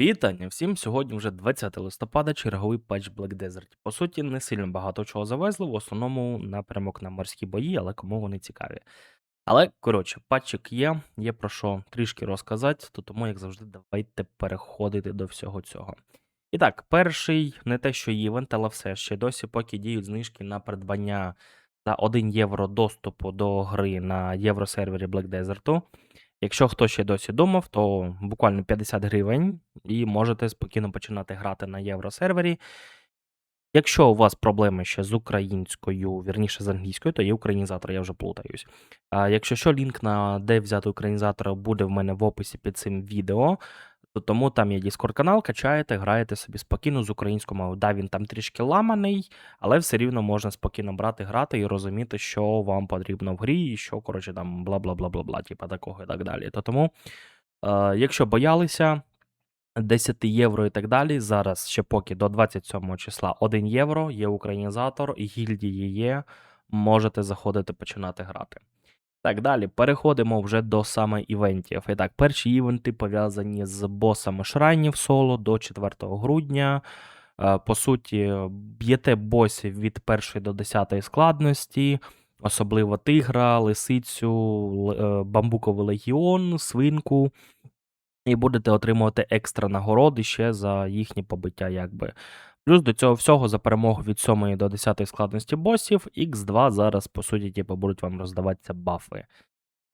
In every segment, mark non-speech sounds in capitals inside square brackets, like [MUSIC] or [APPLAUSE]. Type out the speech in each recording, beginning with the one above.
Вітання всім! Сьогодні вже 20 листопада, черговий патч Black Desert. По суті, не сильно багато чого завезли, в основному напрямок на морські бої, але кому вони цікаві. Але, коротше, патчик є, є про що трішки розказати, то тому, як завжди, давайте переходити до всього цього. І так, перший не те, що івент, але все ще досі, поки діють знижки на придбання за 1 євро доступу до гри на євросервері Black Desert. Якщо хто ще досі думав, то буквально 50 гривень і можете спокійно починати грати на євросервері. Якщо у вас проблеми ще з українською, вірніше з англійською, то є українізатор, я вже плутаюсь. А якщо що, лінк на де взяти українізатора буде в мене в описі під цим відео, то тому там є Discord канал, качаєте, граєте собі спокійно з українською мовою. Да, він там трішки ламаний, але все рівно можна спокійно брати, грати і розуміти, що вам потрібно в грі, і що, коротше, там бла бла бла бла бла, типа такого і так далі. То тому, е, якщо боялися. 10 євро і так далі. Зараз ще поки до 27 числа 1 євро, є українізатор, гільдії є. Можете заходити починати грати. Так, далі переходимо вже до саме івентів. І так, перші івенти пов'язані з босами шрайнів соло до 4 грудня. Е, По суті, б'єте босів від 1 до 10 складності, особливо тигра, лисицю, е, бамбуковий легіон, свинку. І будете отримувати екстра нагороди ще за їхнє побиття, якби. Плюс до цього всього за перемогу від 7 до 10 складності босів, X2 зараз, по суті, типу, будуть вам роздаватися бафи.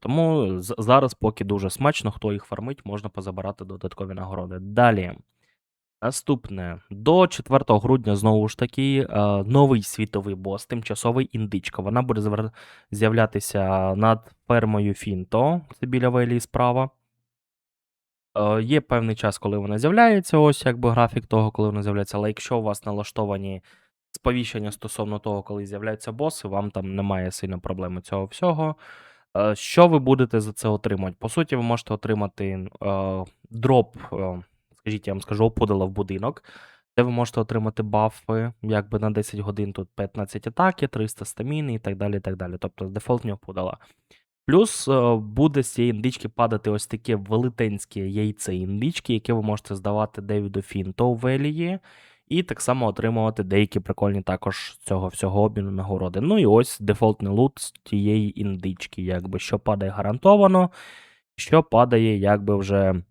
Тому зараз, поки дуже смачно, хто їх фармить, можна позабирати додаткові нагороди. Далі. Наступне. До 4 грудня, знову ж таки, е, новий світовий бос, тимчасовий індичка. Вона буде з'являтися над фермою Фінто, це біля Велії справа. Е, Є певний час, коли вона з'являється, ось якби графік того, коли вона з'являється. Але якщо у вас налаштовані сповіщення стосовно того, коли з'являються боси, вам там немає сильно проблеми цього всього. Е, Що ви будете за це отримати? По суті, ви можете отримати е, дроп, е, скажіть, я вам скажу, опудала в будинок, де ви можете отримати бафи, якби на 10 годин тут 15 атаки, 300 стаміни і так далі. і так далі. Тобто дефолтні опудала. Плюс е, буде з цієї індички падати ось таке велетенське яйце індички, яке ви можете здавати Девіду Фінто у Велії, і так само отримувати деякі прикольні також цього всього обміну нагороди. Ну і ось дефолтний лут з тієї індички, якби що падає гарантовано, що падає, якби вже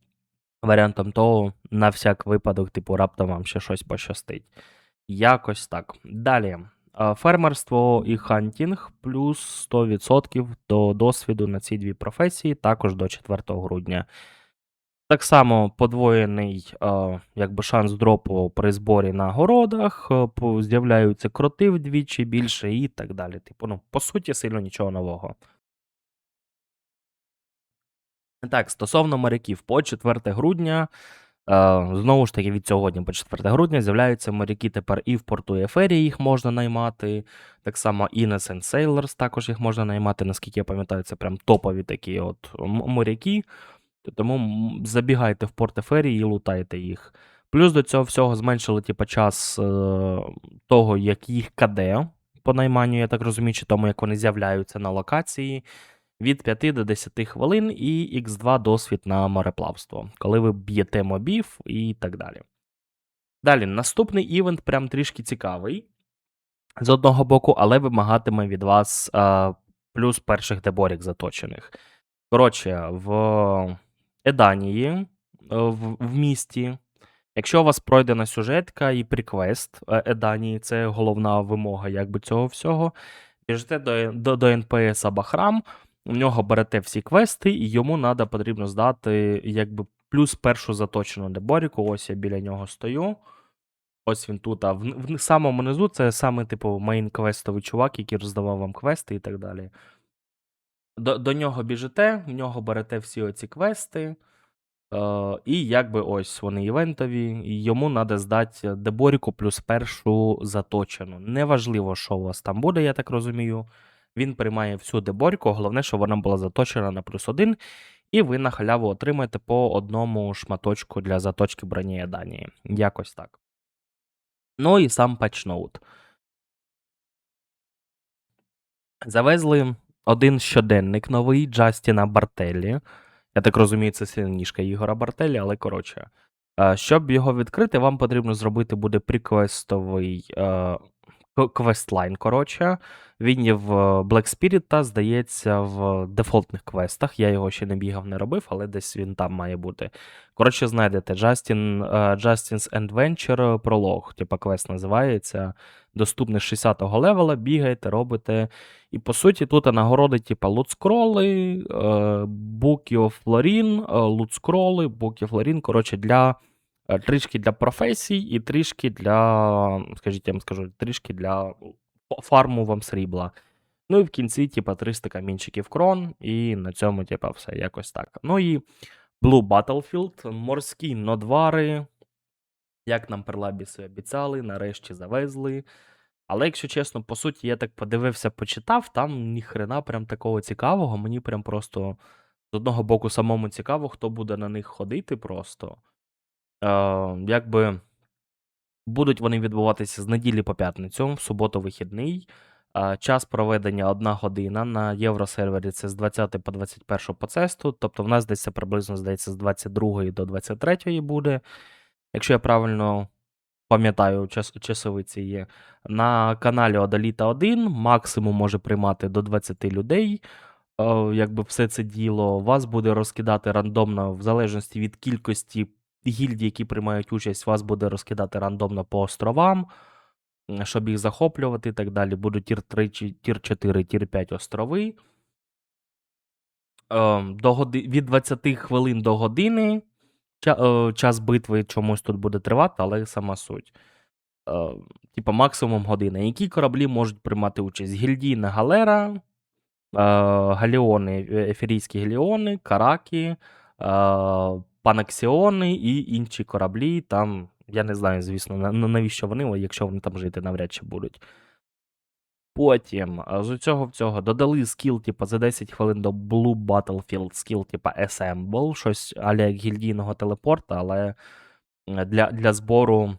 варіантом того, на всяк випадок, типу, раптом вам ще щось пощастить. Якось так. Далі. Фермерство і хантінг плюс 100% до досвіду на ці дві професії, також до 4 грудня. Так само подвоєний якби шанс дропу при зборі на городах, е, з'являються кроти вдвічі більше і так далі. Типу, ну, по суті, сильно нічого нового. Так, стосовно моряків, по 4 грудня, знову ж таки, від сьогодні по 4 грудня з'являються моряки тепер і в порту Еферії їх можна наймати. Так само Innocent Sailors також їх можна наймати, наскільки я пам'ятаю, це прям топові такі от моряки. Тому забігайте в порт Еферії і лутайте їх. Плюс до цього всього зменшили типу, час е, того, як їх КД по найманню, я так розумію, чи тому, як вони з'являються на локації від 5 до 10 хвилин і Х2 досвід на мореплавство, коли ви б'єте мобів і так далі. Далі, наступний івент прям трішки цікавий з одного боку, але вимагатиме від вас а, плюс перших деборік заточених. Коротше, в Еданії, е, в, в місті, якщо у вас пройдена сюжетка і приквест е, Еданії, це головна вимога якби цього всього, біжите до, до, до НПС або храм, у нього берете всі квести, і йому надо, потрібно здати якби плюс першу заточену деборіку. Ось я біля нього стою. Ось він тут, а в, в самому низу це саме, типу, мейн-квестовий чувак, який роздавав вам квести і так далі. До, до нього біжите, в нього берете всі оці квести. Е, і якби ось вони івентові, і йому треба здати деборіку плюс першу заточену. Неважливо, що у вас там буде, я так розумію. Він приймає всю деборіку, головне, щоб вона була заточена на плюс один, і ви на халяву отримаєте по одному шматочку для заточки броні Данії. Якось так. Ну і сам патчноут. Завезли один щоденник новий Джастіна Бартеллі. Я так розумію, це сильніжка Ігора Бартелі, але коротше. Е, Щоб його відкрити, вам потрібно зробити буде приквестовий е, квестлайн. Коротше, він є в Black Spirit та здається в дефолтних квестах. Я його ще не бігав, не робив, але десь він там має бути. Коротше, знайдете Justin, е, Justin's Adventure Prologue, типа квест називається. Доступний 60-го левела, бігаєте, робите. І по суті, тут нагороди, типа лутскроли, е, Book of Florin, е, лутскроли, Book of Florin, коротше, для. Е, Трішки для професій і трішки для, скажіть, я вам скажу, трішки для фарму вам срібла. Ну і в кінці, типа, 300 камінчиків крон, і на цьому, типа, все якось так. Ну і Blue Battlefield, морські нодвари, як нам перлабіси обіцяли, нарешті завезли. Але, якщо чесно, по суті, я так подивився, почитав, там ніхрена прям такого цікавого. Мені прям просто з одного боку самому цікаво, хто буде на них ходити просто. Е, якби будуть вони відбуватися з неділі по п'ятницю, в суботу вихідний. Е, час проведення 1 година на євросервері це з 20 по 21 по цесту. Тобто в нас десь приблизно здається з 22 до 23 буде. Якщо я правильно пам'ятаю, час, часовиці є. На каналі Одаліта 1 максимум може приймати до 20 людей. Е, якби все це діло вас буде розкидати рандомно, в залежності від кількості гільдій, які приймають участь, вас буде розкидати рандомно по островам, щоб їх захоплювати і так далі. Будуть тір 3, тір 4, тір 5 острови. Е, до годи... Від 20 хвилин до години е, час битви чомусь тут буде тривати, але сама суть. Е, Типа максимум година. Які кораблі можуть приймати участь? Гільдійна галера, е, галіони, ефірійські галіони, караки, е, панаксіони і інші кораблі. Там, я не знаю, звісно, на- на- навіщо вони, якщо вони там жити навряд чи будуть. Потім з цього в цього додали скіл, типу, за 10 хвилин до Blue Battlefield, скіл, типу Assemble, щось аля гільдійного телепорта, але для, для збору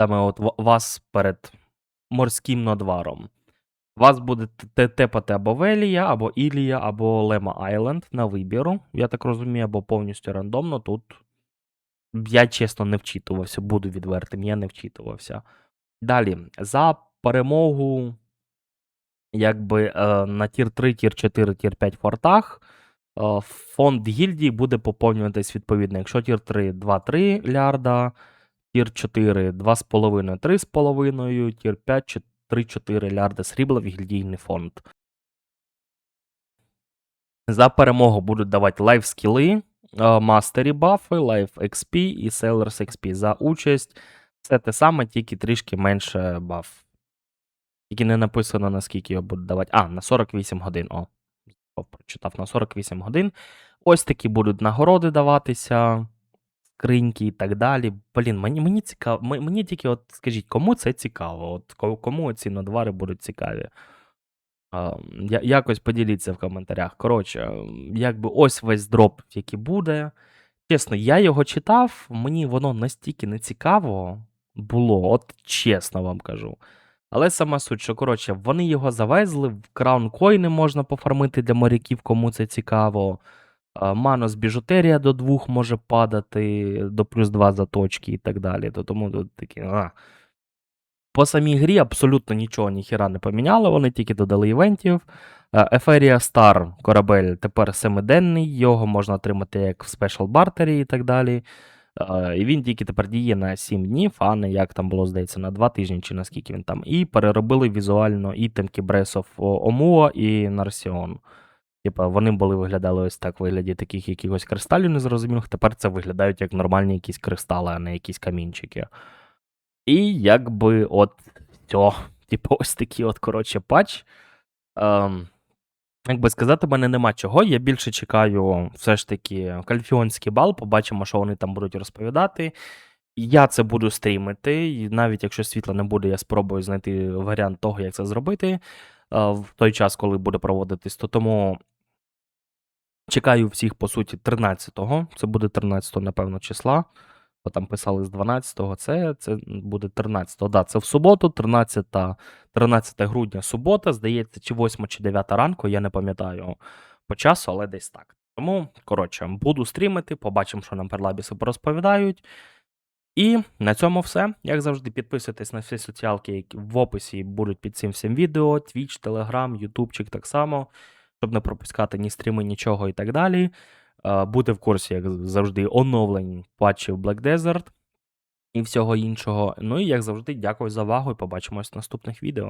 саме от вас перед морським надваром. Вас буде тепати або Велія, або Ілія, або Лема Айленд на вибіру. Я так розумію, або повністю рандомно. Тут я чесно не вчитувався, буду відвертим, я не вчитувався. Далі, за перемогу, якби е, на тір 3, тір 4, тір 5 фортах. е, Фонд гільдії буде поповнюватись відповідно. Якщо тір 3 2-3 лярда, тір 4 2,5, 3,5, тір 5 3-4 лярда срібла в гільдійний фонд. За перемогу будуть давати лайф скіли, мастері бафи, лайф XP і Sailors XP. За участь все те саме, тільки трішки менше баф. Тільки не написано, наскільки його будуть давати. А, на 48 годин. О, прочитав на 48 годин. Ось такі будуть нагороди даватися, скриньки і так далі. Блін, мені, мені цікаво. Мені тільки, от скажіть, кому це цікаво? От кому ці надвари будуть цікаві? Я- якось поділіться в коментарях. Коротше, якби ось весь дроп, який буде. Чесно, я його читав, мені воно настільки не цікаво було, от чесно вам кажу. Але сама суть, що коротше, вони його завезли, в краун койни можна пофармити для моряків, кому це цікаво. А, Манос біжутерія до двох може падати, до плюс 2 заточки і так далі. То тому тут такі. А. По самій грі абсолютно нічого ніхіра не поміняли, вони тільки додали івентів. Еферія Star корабель тепер семиденний, його можна отримати як в спешл бартері і так далі. Е, І він тільки тепер діє на 7 днів, а не як там було, здається, на 2 тижні чи наскільки він там. І переробили візуально ітемки of Omua і Нарсіон. Типа, вони були виглядали ось так в вигляді таких якихось кристалів незрозумілих. Тепер це виглядають як нормальні якісь кристали, а не якісь камінчики. І якби от все. [LAUGHS] Типу, ось такий от, коротше, патч. Ем, як би сказати, мене нема чого. Я більше чекаю все ж таки кальфіонський бал, побачимо, що вони там будуть розповідати. Я це буду стрімити, і навіть якщо світла не буде, я спробую знайти варіант того, як це зробити е, в той час, коли буде проводитись. То тому чекаю всіх, по суті, 13-го. Це буде 13-го, напевно, числа. Бо там писали з 12-го, це, це буде 13-го. Да, це в суботу, 13, 13 грудня субота, здається, чи 8 чи 9 ранку, я не пам'ятаю по часу, але десь так. Тому, коротше, буду стрімити, побачимо, що нам перлабіси порозповідають. І на цьому все. Як завжди, підписуйтесь на всі соціалки, які в описі будуть під цим всім відео: Twitch, Telegram, Ютубчик так само, щоб не пропускати ні стріми, нічого і так далі. Е, Бути в курсі, як завжди, оновлень патчів Black Desert і всього іншого. Ну і як завжди, дякую за увагу і побачимось в наступних відео.